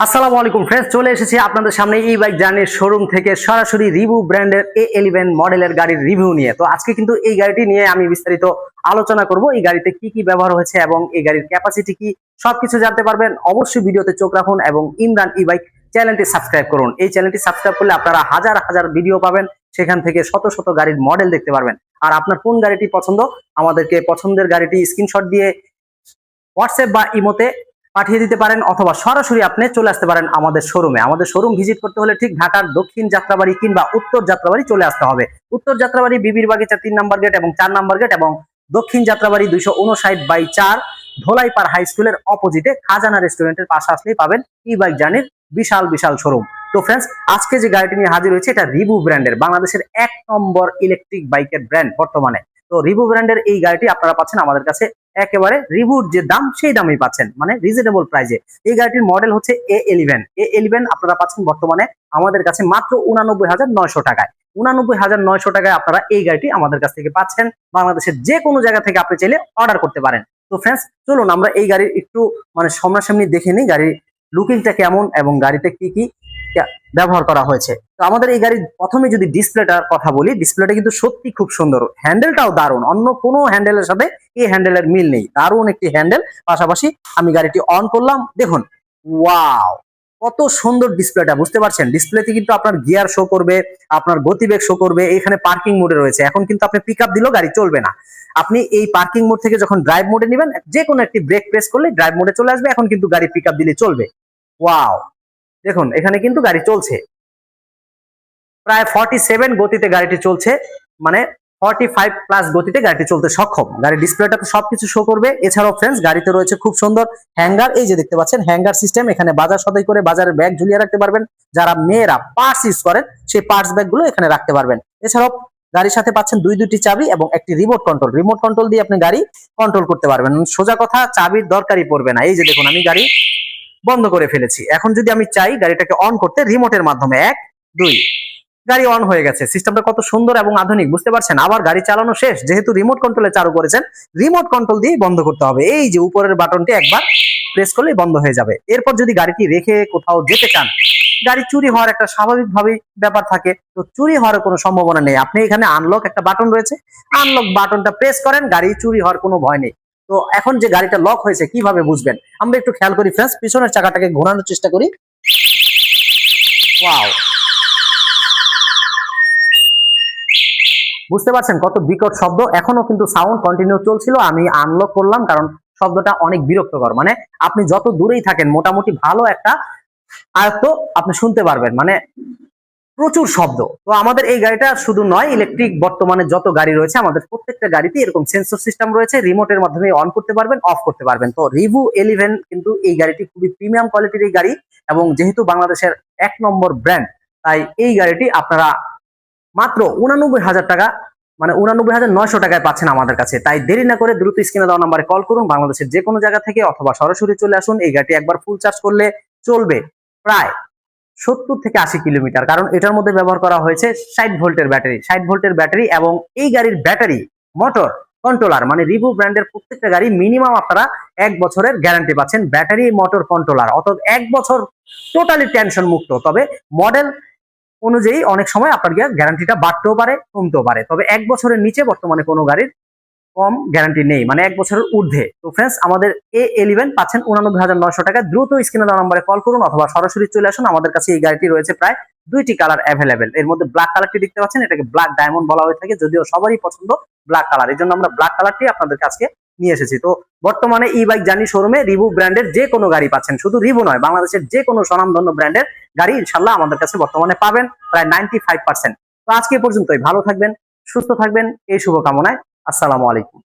আসসালামু আলাইকুম ফ্রেন্ডস চলে এসেছি আপনাদের সামনে ই বাইক জার্নির শোরুম থেকে সরাসরি রিভিউ ব্র্যান্ডের এ এলিভেন মডেলের গাড়ির রিভিউ নিয়ে। তো আজকে কিন্তু এই গাড়িটি নিয়ে আমি বিস্তারিত আলোচনা করব, এই গাড়িতে কি কি ব্যবহার হয়েছে এবং এই গাড়ির ক্যাপাসিটি কি, সবকিছু জানতে পারবেন। অবশ্যই ভিডিওতে চোখ রাখুন এবং ইমরান ই বাইক চ্যানেলটি সাবস্ক্রাইব করুন। এই চ্যানেলটি সাবস্ক্রাইব করলে আপনারা হাজার হাজার ভিডিও পাবেন, সেখান থেকে শত শত গাড়ির মডেল দেখতে পারবেন। আর আপনার কোন গাড়িটি পছন্দ, আমাদেরকে পছন্দের গাড়িটি স্ক্রিনশট দিয়ে হোয়াটসঅ্যাপ বা ইমোতে পাঠিয়ে দিতে পারেন অথবা সরাসরি আপনি চলে আসতে পারেন আমাদের শোরুমে আমাদের শোরুম ভিজিট করতে হলে ঠিক ঢাকার দক্ষিণ যাত্রাবাড়ি কিংবা উত্তর যাত্রাবাড়ি চলে আসতে হবে। উত্তর যাত্রাবাড়ি, বিবির বাগিচা তিন নম্বর গেট এবং চার নম্বর গেট এবং দক্ষিণ যাত্রাবাড়ি দুইশো উনষাট বাই চার ধোলাইপাড় হাই স্কুলের অপোজিটে খাজানা রেস্টুরেন্টের পাশে আসলেই পাবেন ই বাইক জার্নির বিশাল বিশাল শোরুম তো ফ্রেন্ডস আজকে যে গাড়িটি নিয়ে হাজির হয়েছে, এটা রিভু ব্র্যান্ডের, বাংলাদেশের এক নম্বর ইলেকট্রিক বাইকের ব্র্যান্ড বর্তমানে। তো রিভু ব্র্যান্ডের এই গাড়িটি আপনারা পাচ্ছেন আমাদের কাছে একেবারে রিভুর যে দাম, সেই দামেই পাচ্ছেন। মানে রিজনেবল প্রাইজে এই গাড়িটির মডেল হচ্ছে এ এলিভেন এ এলিভেন আপনারা পাচ্ছেন বর্তমানে আমাদের কাছে মাত্র উনানব্বই হাজার নয়শো টাকায়। উনানব্বই হাজার নয়শো টাকায় আপনারা এই গাড়িটি আমাদের কাছ থেকে পাচ্ছেন। বাংলাদেশের যে কোনো জায়গা থেকে আপনি চাইলে অর্ডার করতে পারেন। তো ফ্রেন্ডস চলুন আমরা এই গাড়ির একটু মানে সামনাসামনি দেখে নিই গাড়ির লুকিংটা কেমন এবং গাড়িতে কি কে- ব্যবহার করা হয়েছে। তো আমাদের এই গাড়ির প্রথমে যদি ডিসপ্লেটার কথা বলি, ডিসপ্লেটা কিন্তু সত্যি খুব সুন্দর। হ্যান্ডেলটাও দারুণ। অন্য কোনো হ্যান্ডেলের সাথে এই হ্যান্ডেলের মিল নেই। দারুণ একটি হ্যান্ডেল। পাশাপাশি আমি গাড়িটি অন করলাম। দেখুন, ওয়াও! কত সুন্দর ডিসপ্লেটা, বুঝতে পারছেন? ডিসপ্লেতে কিন্তু আপনার গিয়ার শো করবে, আপনার গতিবেগ শো করবে এখানে পার্কিং মোডে রয়েছে। এখন কিন্তু আপনি পিক আপ দিলেও গাড়ি চলবে না। আপনি এই পার্কিং মোড থেকে যখন ড্রাইভ মোডে নেবেন যে কোনো একটি ব্রেক প্রেস করলে ড্রাইভ মোডে চলে আসবে। এখন কিন্তু গাড়ি পিক আপ দিলে চলবে। ওয়াও! দেখুন, এখানে কিন্তু গাড়ি চলছে। প্রায় ফর্টি সেভেন গতিতে গাড়িটি চলছে মানে ফর্টি ফাইভ প্লাস গতিতে গাড়িটি চলতে সক্ষম। গাড়ির ডিসপ্লেটাতে সবকিছু শো করবে। এছাড়াও ফ্রেন্ডস গাড়িতে রয়েছে খুব সুন্দর হ্যাঙ্গার এই যে দেখতে পাচ্ছেন হ্যাঙ্গার সিস্টেম এখানে বাজার সদাই করে বাজারের ব্যাগ ঝুলিয়ে রাখতে পারবেন। যারা মেয়েরা পার্স ইউজ করেন, সেই পার্স ব্যাগগুলো এখানে রাখতে পারবেন। এছাড়াও গাড়ির সাথে পাচ্ছেন দুই দুটি চাবি এবং একটি রিমোট কন্ট্রোল রিমোট কন্ট্রোল দিয়ে আপনি গাড়ি কন্ট্রোল করতে পারবেন। সোজা কথা, চাবির দরকারই পড়বে না। এই যে দেখুন, আমি গাড়ি বন্ধ করে ফেলেছি। এখন যদি আমি চাই গাড়িটাকে অন করতে রিমোটের মাধ্যমে, এক, দুই, গাড়ি অন হয়ে গেছে। সিস্টেমটা কত সুন্দর এবং আধুনিক, বুঝতে পারছেন? আবার গাড়ি চালানো শেষ, যেহেতু রিমোট কন্ট্রোলে চালু করেছেন রিমোট কন্ট্রোল দিয়ে বন্ধ করতে হবে। এই যে উপরের বাটনটি একবার প্রেস করলেই বন্ধ হয়ে যাবে। এরপর যদি গাড়িটি রেখে কোথাও যেতে চান, গাড়ি চুরি হওয়ার একটা স্বাভাবিকভাবেই ব্যাপার থাকে। তো চুরি হওয়ার কোনো সম্ভাবনা নেই। আপনি এখানে আনলক একটা বাটন রয়েছে। আনলক বাটনটা প্রেস করেন, গাড়ি চুরি হওয়ার কোনো ভয় নেই। তো এখন যে গাড়িটা লক হয়েছে, কীভাবে বুঝবেন? আমরা একটু খেয়াল করি ফ্রেন্ডস পিছনের চাকাটাকে ঘোরানোর চেষ্টা করি। বুঝতে পারছেন কত বিকট শব্দ? এখনও কিন্তু সাউন্ড কন্টিনিউ চলছিল, আমি আনলক করলাম কারণ শব্দটা অনেক বিরক্তকর। মানে আপনি যত দূরেই থাকেন, মোটামুটি ভালো একটা আয়ত্ত আপনি শুনতে পারবেন। মানে প্রচুর শব্দ। তো আমাদের এই গাড়িটা শুধু নয় ইলেকট্রিক বর্তমানে যত গাড়ি রয়েছে, আমাদের প্রত্যেকটা গাড়িতে এরকম সেন্সর সিস্টেম রয়েছে রিমোটের মাধ্যমে অন করতে পারবেন অফ করতে পারবেন। তো রিভু এলিভেন কিন্তু এই গাড়িটি খুবই প্রিমিয়াম কোয়ালিটির এই গাড়ি এবং যেহেতু বাংলাদেশের এক নম্বর ব্র্যান্ড তাই এই গাড়িটি আপনারা মাত্র উনানব্বই হাজার টাকা মানে উনানব্বই হাজার নয়শো টাকায় পাচ্ছেন আমাদের কাছে। তাই দেরি না করে দ্রুত স্ক্রিনে দেওয়া নাম্বারে কল করুন, বাংলাদেশের যে কোনো জায়গা থেকে অথবা সরাসরি চলে আসুন। এই গাড়িটি একবার ফুল চার্জ করলে চলবে, প্রায় সত্তর থেকে আশি কিলোমিটার। কারণ এটার মধ্যে ব্যবহার করা হয়েছে ষাট ভোল্টের ব্যাটারি। ষাট ভোল্টের ব্যাটারি এবং এই গাড়ির ব্যাটারি, মোটর কন্ট্রোলার মানে রিভু ব্র্যান্ডের প্রত্যেকটা গাড়ি মিনিমাম আপনারা এক বছরের গ্যারান্টি পাচ্ছেন ব্যাটারি, মোটর কন্ট্রোলার অর্থাৎ এক বছর টোটালি টেনশন মুক্ত। তবে মডেল অনুযায়ী অনেক সময় আপনার গিয়ে গ্যারান্টিটা বাড়তেও পারে, কমতেও পারে। তবে এক বছরের নিচে বর্তমানে কোনো গাড়ির কম গ্যারান্টি নেই মানে এক বছরের ঊর্ধ্বে। তো ফ্রেন্ডস আমাদের এ এলিভেন পাচ্ছেন উনানব্বই হাজার নয়শো টাকা। দ্রুত স্ক্রিনে দেওয়া নম্বরে কল করুন অথবা সরাসরি চলে আসুন। আমাদের কাছে এই গাড়িটি রয়েছে প্রায় দুইটি কালার অ্যাভেলেবেল এর মধ্যে ব্ল্যাক কালারটি দেখতে পাচ্ছেন, এটাকে ব্ল্যাক ডায়মন্ড বলা হয়ে থাকে, যদিও সবারই পছন্দ ব্ল্যাক কালার এই জন্য আমরা ব্ল্যাক কালারটি আপনাদের কাছে নিয়ে এসেছি। তো বর্তমানে ই বাইক জানি শোরুমে রিভু ব্র্যান্ডের যে কোনো গাড়ি পাচ্ছেন। শুধু রিভু নয়, বাংলাদেশের যে কোনো স্বনামধন্য ব্র্যান্ডের গাড়ি ইনশাল্লাহ আমাদের কাছে বর্তমানে পাবেন প্রায় নাইনটি ফাইভ পার্সেন্ট তো আজকে পর্যন্তই। ভালো থাকবেন, সুস্থ থাকবেন, এই শুভকামনায় আসসালামু আলাইকুম।